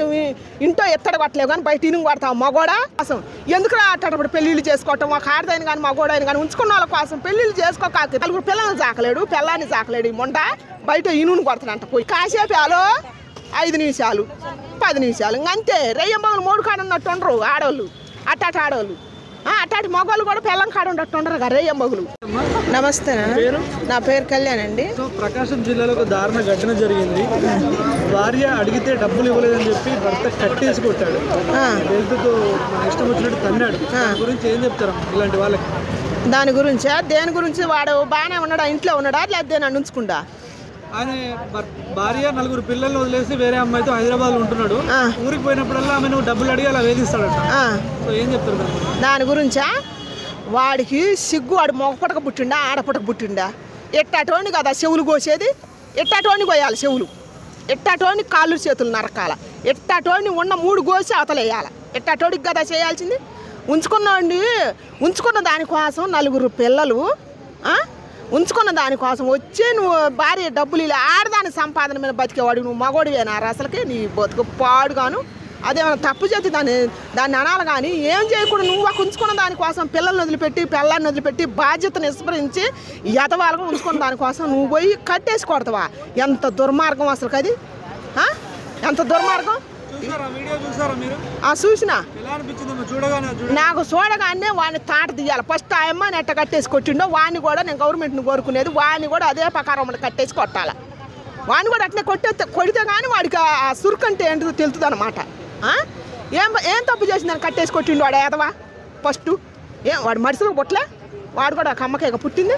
నువ్వు ఇంట్లో ఎత్తడ కొట్టలేవు కానీ బయట ఇనుగు కొడతావు మగోడా కోసం. ఎందుకు అట్టప్పుడు పెళ్ళిళ్ళు చేసుకోవటం? ఒక ఆడదైన కానీ మగోడైన కానీ ఉంచుకున్న వాళ్ళ కోసం పెళ్ళిళ్ళు చేసుకోక నలుగురు పిల్లల్ని చాకలేడు పిల్లాన్ని చాకలేడు ఈ మొండ. బయట ఇనుని కొడతాడంట పోయి. కాసేపు ఆలో ఐదు నిమిషాలు పది నిమిషాలు. ఇంక అంతే రెయ్యంబాబులు మూడు కాడ ఉన్నట్టు ఉండరు ఆడవాళ్ళు అట్టాటి ఆడవాళ్ళు ఆ, అట్టాటి మగవాళ్ళు కూడా పిల్లం కాడ ఉన్నట్టు ఉండరు కదా రెయ్యంబాబులు నమస్తే పేరు? నా పేరు కళ్యాణ్ అండి. సో ప్రకాశం జిల్లాలో ఒక దారుణ ఘటన జరిగింది. భార్య అడిగితే డబ్బులు ఇవ్వలేదని చెప్పి భర్త కట్టేసి కొట్టాడు. మన ఇష్టం వచ్చినట్టు తన్నాడు. దాని గురించి ఏం చెప్తారు ఇలాంటి వాళ్ళకి? దాని గురించా? దేని గురించి? వాడు బాగానే ఉన్నాడా? ఇంట్లో ఉన్నాడా? లేదా నన్ను ఉంచుకుంటా ఆయన భర్- భార్య నలుగురు పిల్లల్ని వదిలేసి వేరే అమ్మాయితో హైదరాబాద్లో ఉంటున్నాడు. ఊరికి పోయినప్పుడల్లా ఆమె నువ్వు డబ్బులు అడిగి అలా వేధిస్తాడట. సో ఏం చెప్తారు దాని గురించి? వాడికి సిగ్గు వాడు మొగపటక పుట్టిండా ఆడపటక పుట్టిండా? ఎట్టాటోని కదా చెవులు కోసేది? ఎట్టాటోని కోయాలి చెవులు. ఎట్టాటోని కాళ్ళు చేతులు నరకాల. ఎట్టాటోని ఉన్న మూడు కోసి అవతలేయాల ఎట్టాటోడికి కదా చేయాల్సింది? ఉంచుకున్నోండి ఉంచుకున్న దానికోసం నలుగురు పిల్లలు? ఉంచుకున్న దానికోసం వచ్చి నువ్వు భార్య డబ్బులు ఇలా ఆడదాని సంపాదన మీద బతికేవాడు నువ్వు మగోడివేనా అసలుకి నీ బతుకు పాడుగాను. అదేమైనా తప్పు చేతి దాన్ని దాన్ని అనాలి కానీ ఏం చేయకూడదు నువ్వు ఒక ఉంచుకున్న దానికోసం పిల్లల్ని వదిలిపెట్టి పిల్లల్ని వదిలిపెట్టి బాధ్యతను విస్మరించి యథవాలుగా ఉంచుకున్న దానికోసం నువ్వు పోయి కట్టేసి కొడతావా? ఎంత దుర్మార్గం అసలు అది? ఎంత దుర్మార్గం? చూసినా? నాకు చూడగానే వాడిని తాట తీయాలి. ఫస్ట్ ఆ అమ్మాయిని ఎట్ట కట్టేసి కొట్టిండో వాడిని కూడా నేను గవర్నమెంట్ని కోరుకునేది వాడిని కూడా అదే ప్రకారం కట్టేసి కొట్టాలి. వాడిని కూడా అట్లే కొట్టే కొడితే కానీ వాడికి ఆ సురుకు అంటే ఏంటో తెలుస్తుంది అనమాట ఏం ఏం తప్పు చేసిందని కట్టేసి కొట్టిండు వాడు ఏదవా? ఫస్ట్ ఏం వాడు మనుషులకు పుట్టలే వాడు కూడా కమ్మకేక పుట్టింది?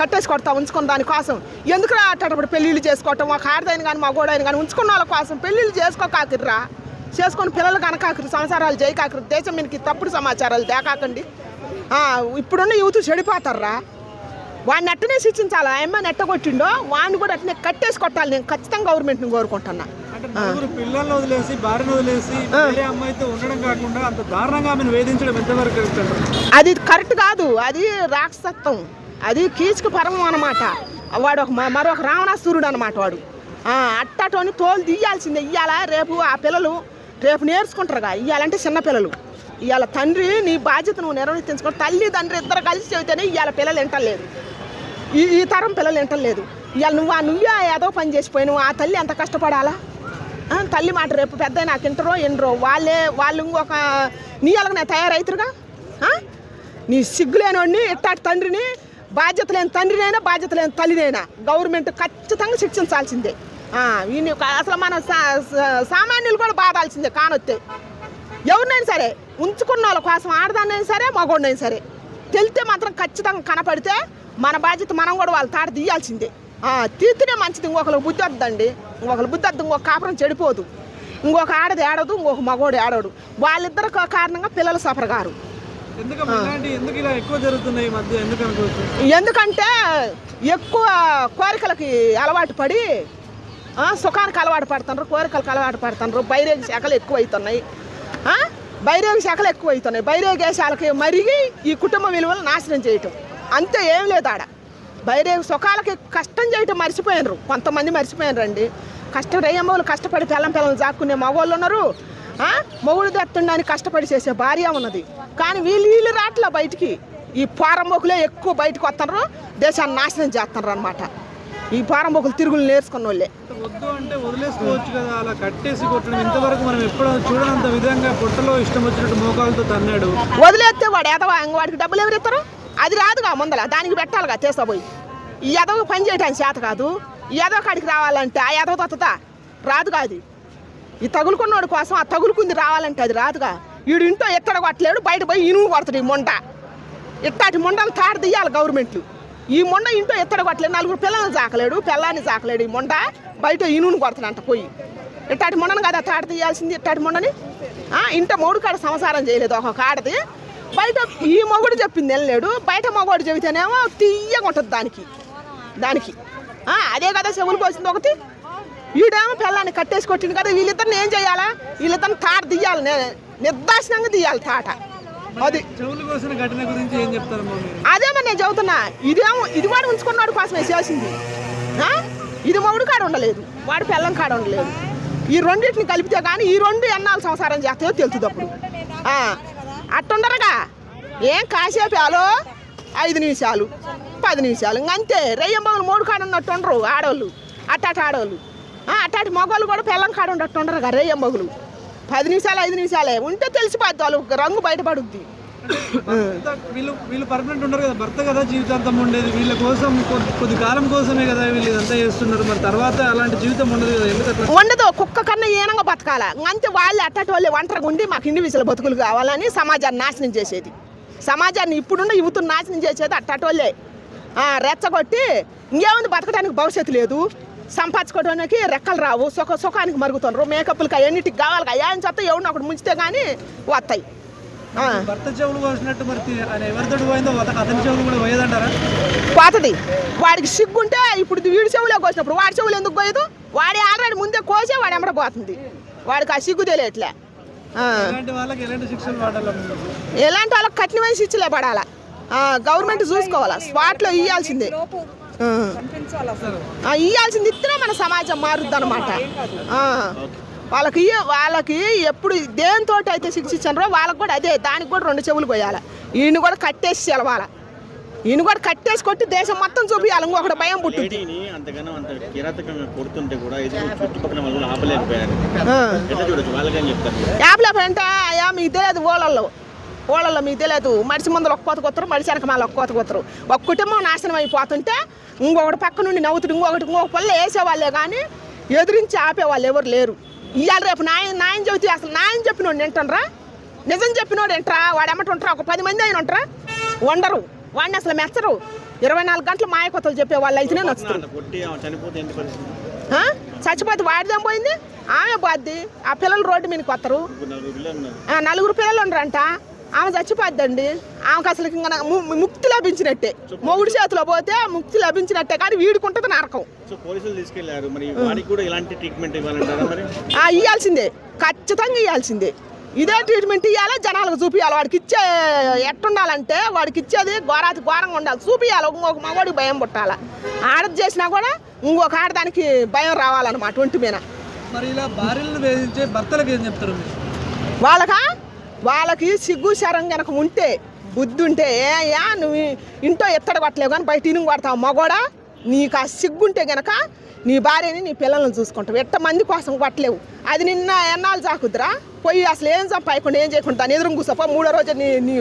కట్టేసి కొడతా ఉంచుకున్న దానికోసం ఎందుకు అట్టప్పుడు పెళ్ళిళ్ళు చేసుకోవటం? ఒక ఆడదాని కానీ మా గోడైన కానీ ఉంచుకున్న వాళ్ళ కోసం పెళ్ళిళ్ళు చేసుకోకాకిర్రా. చేసుకొని పిల్లలు కనకాకరి సంసారాలు చేయకాకరి దేశం మీదకి తప్పుడు సమాచారాలు తేకాకండి. ఇప్పుడున్న యూత్ చెడిపోతారా వాడిని అట్టనే శిక్షించాలి? ఆ అమ్మాయిని ఎట్ట కొట్టిండో? వాడిని కూడా అట్టనే కట్టేసి కొట్టాలి నేను ఖచ్చితంగా గవర్నమెంట్ని కోరుకుంటున్నా. పిల్లల్ని వదిలేసి భార్యను వదిలేసి వేరే అమ్మాయితో ఉండడం కాకుండా అంత దారుణంగా ఆమెను వేధించడం ఎంతవరకు? అది కరెక్ట్ కాదు. అది రాక్షసత్వం. అది కీచుకు పరమం అనమాట వాడు ఒక మ- మరొక రావణాసురుడు అనమాట వాడు. అట్టటోని తోలు తీయాల్సిందే. ఇవాళ రేపు ఆ పిల్లలు రేపు నేర్చుకుంటారుగా. ఇవ్వాలంటే చిన్న పిల్లలు. ఇవాళ తండ్రి నీ బాధ్యత నువ్వు నిర్వర్తించుకో తల్లి తండ్రి ఇద్దరు కలిసి చెబితేనే ఇవాళ పిల్లలు వింటలేదు. ఈ ఈ తరం పిల్లలు వింటలేదు. ఇవాళ నువ్వు ఆ నువ్వే ఏదో పని చేసిపోయినావు ఆ తల్లి ఎంత కష్టపడాలా? తల్లి మాట రేపు పెద్ద నాకు ఇంటరో ఎండరో వాళ్ళే వాళ్ళు ఇంకొక నీ అలాగనే తయారవుతురుగా నీ సిగ్గులేనోడిని ఇట్టాటి తండ్రిని బాధ్యత లేని తండ్రినైనా బాధ్యత లేని తల్లినైనా గవర్నమెంట్ ఖచ్చితంగా శిక్షించాల్సిందే. ఆ, వీని అసలు మన సా- సామాన్యులు కూడా బాధాల్సిందే కానొత్తే. ఎవరినైనా సరే ఉంచుకున్న వాళ్ళ కోసం ఆడదాన్నైనా సరే మగోడినైనా సరే తెలితే మాత్రం ఖచ్చితంగా కనపడితే మన బాధ్యత మనం కూడా వాళ్ళ తాట తీయాల్సిందే. తీర్తేనే మంచిది ఇంకొకరికి బుద్ధి వద్దండి. ఇంకొకరు బుద్ధి వద్దు ఇంకొక కాపురం చెడిపోదు. ఇంకొక ఆడది ఆడదు ఇంకొక మగోడు ఆడడు వాళ్ళిద్దరు కారణంగా పిల్లలు సఫర్ గారు ఎందుకు ఎక్కువ జరుగుతున్నాయి ఈ మధ్య? ఎందుకంటే ఎక్కువ కోరికలకి అలవాటు పడి సుఖానికి అలవాటు పడుతున్నారు కోరికలకు అలవాటు పడుతున్నారు. బైరేగి శాఖలు ఎక్కువ అవుతున్నాయి బైరేగి శాఖలు ఎక్కువ అవుతున్నాయి బైరేగి మరిగి ఈ కుటుంబ విలువలు నాశనం చేయటం. అంతే ఏం లేదు ఆడ. బైరేగి సుఖాలకి కష్టం చేయటం మర్చిపోయినరు. కొంతమంది మర్చిపోయినరు అండి కష్టం రేయమ్మలు కష్టపడి పిల్లం పిల్లలు జాక్కునే మగవాళ్ళు ఉన్నారు. మొగుడు దత్తుండని కష్టపడి చేసే భార్య ఉన్నది. కానీ వీళ్ళు వీళ్ళు రాట్లా బయటికి. ఈ పారంబోకులే ఎక్కువ బయటకు వస్తున్నారు. దేశాన్ని నాశనం చేస్తున్నారు అనమాట ఈ పారంబోకులు తిరుగులు నేర్చుకున్న వాళ్ళే వద్దు అంటే వదిలేసుకోవచ్చు కదా. అలా కట్టేసి కొట్టడం ఇంతవరకు మనం ఎప్పుడు చూడనంత విధంగా పొట్టలో ఇష్టం వచ్చినట్టు మోకాలతో తన్నాడు. వదిలేస్తే వాడు ఎదవా? వాడికి డబ్బులు ఎవరు ఇస్తారు? అది రాదుగా ముందల. దానికి పెట్టాలిగా తీసపోయి ఈ ఎదవ పని చేయడానికి చేత కాదు. ఈ ఎదవ కాడికి రావాలంటే ఆ ఎదవ తొత్తదా రాదుగా అది. ఈ తగులుకున్నోడి కోసం ఆ తగులుకుంది రావాలంటే అది రాదుగా. వీడు ఇంట్లో ఎక్కడ కొట్టలేడు బయట పోయి ఇనుము కొడతాడు ఈ మొండ. ఇట్టాటి మొండలు తాడదీయాలి గవర్నమెంట్లు. ఈ మొండ ఇంట్లో ఎత్తడ కొట్టలేడు నలుగురు పిల్లల్ని చాకలేడు పిల్లాన్ని చాకలేడు ఈ మొండ. బయట ఇనును కొడతాడంట పోయి. ఇట్టాటి మొండను కదా తాడు తీయాల్సింది ఇట్టాటి మొండని? ఇంట మొగుడు కాడ సంసారం చేయలేదు ఒక కాడది. బయట ఈ మొగుడు చెప్పింది వెళ్ళలేడు బయట మొగుడు చెబితేనేమో తీయగా ఉంటుంది దానికి. దానికి అదే కదా చెవులు పోసింది ఒకటి. వీడేమో పిల్లాన్ని కట్టేసి కొట్టింది కదా వీళ్ళిద్దరిని ఏం చేయాలా? వీళ్ళిద్దరిని తాట తీయాలి నే- నిర్దాక్షిణంగా తీయాలి తాట. అది అదేమో నేను చెబుతున్నా ఇదేమో ఇది వాడు ఉంచుకున్నాడు కోసమే చేసింది? ఇది మొగుడు కాడ ఉండలేదు. వాడు పిల్లం కాడ ఉండలేదు. ఈ రెండింటిని కలిపితే కానీ ఈ రెండు ఎన్నాళ్ళు సంసారం చేస్తాయో తెలుస్తుంది అప్పుడు. అట్టుండరుగా? ఏం కాసేపు ఆలో? ఐదు నిమిషాలు పది నిమిషాలు అంతే రెయ్యంబాబులు మూడు కాడ ఉన్నట్టు ఉండరు ఆడవాళ్ళు అట్టాటి ఆడవాళ్ళు అట్టాటి మగవాళ్ళు కూడా పిల్లం కాడ ఉన్నట్టు ఉండరుగా రెయ్యంబాబులు పది నిమిషాలు ఐదు నిమిషాలే. ఉంటే తెలిసిపోద్ది వాళ్ళు రంగు బయటపడుద్ది. వీళ్ళు వీళ్ళు పర్మనెంట్ ఉండరు కదా భర్త కదా జీవితాంతం ఉండేది. వీళ్ళ కోసం కొద్ది కాలం కోసమే కదా వీళ్ళు ఇదంతా చేస్తున్నారు. మరి తర్వాత అలాంటి జీవితం ఉండదు కదా ఉండదు కుక్క కన్నా ఏనంగా బతకాల? అంతే వాళ్ళు అట్టటి వాళ్ళు ఒంటరిగా ఉండి మాకు ఇండివిజువల్ బతుకులు కావాలని సమాజాన్ని నాశనం చేసేది. సమాజాన్ని ఇప్పుడున్న యువతను నాశనం చేసేది అట్టటి వాళ్ళే. రెచ్చగొట్టి ఇంకేముంది బతకడానికి భవిష్యత్తు లేదు. సంపాదించుకోవడానికి రెక్కలు రావు. సుఖ సుఖానికి మరుగుతున్నారు మేకప్లకి అన్నిటికి కావాలి ఏం చెత్త ఎవరిని ఒకటి ముంచితే కానీ వస్తాయి భర్త చెవులు కోసినట్టు మరి తి- ఆయన ఎవరితోటి పోయిందో అత- అతని చెవులు కూడా పోయేదంటారా? పోతుంది. వాడికి సిగ్గుంటే ఇప్పుడు వీడి చెవులే కోసినప్పుడు వాడి చెవులు ఎందుకు కోయదు వాడి ఆల్రెడీ ముందే కోసే వాడు ఎమ్మడ పోతుంది. వాడికి ఆ సిగ్గు తెలియట్లే. ఎలాంటి వాళ్ళకి కఠినమైన శిక్షలే పడాలా? గవర్నమెంట్ చూసుకోవాలా. స్పాట్లో ఇయ్యాల్సిందే. ఇయ్యాల్సింది ఇస్తేనే మన సమాజం మారుద్ది అనమాట వాళ్ళకి వాళ్ళకి ఎప్పుడు దేనితో అయితే శిక్షించారో వాళ్ళకి కూడా అదే దానికి కూడా రెండు చెవులు కొయ్యాలి ఈయన కూడా కట్టేసి సెలవాల ఈయన కూడా కట్టేసి కొట్టి దేశం మొత్తం చూపించాలి ఇంకొకటి భయం పుట్టింది వాళ్ళు యాప్లో అంటే అయ్యా మీకు తెలియదు ఓళ్ళల్లో ఓళ్ళల్లో మీకు తెలియదు. మడిసి ముందర ఒక కోత కొత్తరు మడిసి వెనక మళ్ళీ ఒక కోత కొత్తరు ఒక కుటుంబం నాశనం అయిపోతుంటే ఇంకొకటి పక్క నుండి నవ్వుతుడు ఇంకొకటి ఇంకొక పళ్ళు వేసేవాళ్ళే కానీ ఎదిరించి ఆపేవాళ్ళు ఎవరు లేరు. ఇవాళ రేపు నాయన నాయన చెబితే అసలు నాయన చెప్పినోడు వింటారా నిజం చెప్పినోడు ఏంట్రా? వాడు ఎమ్మటి ఉంటారా? ఒక పది మంది అయిన ఉంటారా? వండరు. వాడిని అసలు మెచ్చరు. ఇరవై నాలుగు గంటలు మాయకొత్తలు చెప్పే వాళ్ళు అయితేనే ఆ? చచ్చిపోతే వాడిదేం పోయింది? ఆమె పోద్ది. ఆ పిల్లలు రోడ్డు మీదకి వస్తారు నలుగురు పిల్లలు ఉండరంట. ఆమె చచ్చిపోద్దండి. ఆమెకు అసలు ఇంకా ముక్తి లభించినట్టే. మొగుడు చేతిలో పోతే ముక్తి లభించినట్టే. కానీ వీడుకుంటుంది నరకం. సో పోలీసులు తీసుకెళ్ళారు. మరి వాడికి కూడా ఇలాంటి ట్రీట్మెంట్ ఇవ్వాలంటారా మరి? ఆ ఇయ్యాల్సిందే. ఖచ్చితంగా ఇయ్యాల్సిందే. ఇదే ట్రీట్మెంట్ ఇవ్వాలి జనాలకు చూపించాలి వాడికి ఇచ్చే ఎట్టుండాలంటే వాడికి ఇచ్చేది ఘోరాతి ఘోరంగా ఉండాలి. చూపించాలి ఇంకొక మగవాడికి భయం పుట్టాలి? ఆడది చేసినా కూడా ఇంకొక ఆడదానికి భయం రావాలన్నమాట ఒంటి మీద. మరి ఇలా భార్యలను వేధించే భర్తలకు ఏం చెప్తారు వాళ్ళకా? వాళ్ళకి సిగ్గు శరం గనక ఉంటే బుద్ధి ఉంటే ఏ యా నువ్వు ఇంట్లో ఎత్తడ కొట్టలేవు కానీ బయట ఇనుగు కొడతావు మగోడా? నీకు ఆ సిగ్గుంటే గనక నీ భార్యని నీ పిల్లల్ని చూసుకుంటావు. ఎట్ట మంది కోసం కొట్టలేవు. అది నిన్న ఎన్నాళ్ళు చాకుద్రా పోయి అసలు ఏం సంపాయకుండా ఏం చేయకుండా దాని ఎదురు కూసపో మూడో రోజు నీ నీ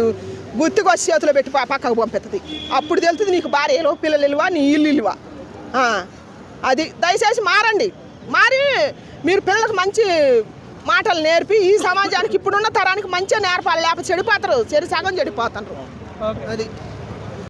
గుర్తుకొచ్చి చేతిలో పెట్టి పక్కకు పంపిస్తుంది అప్పుడు తెలుస్తుంది నీకు భార్య ఇలువ పిల్లలు ఇలువ నీ ఇల్లు ఇలువ అది దయచేసి మారండి. మారి మీరు పిల్లలకు మంచి మాటలు నేర్పి ఈ సమాజానికి ఇప్పుడున్న తరానికి మంచిగా నేర్పాలి. లేకపోతే చెడిపోతారు. చెడు సగం చెడిపోతారు. అది.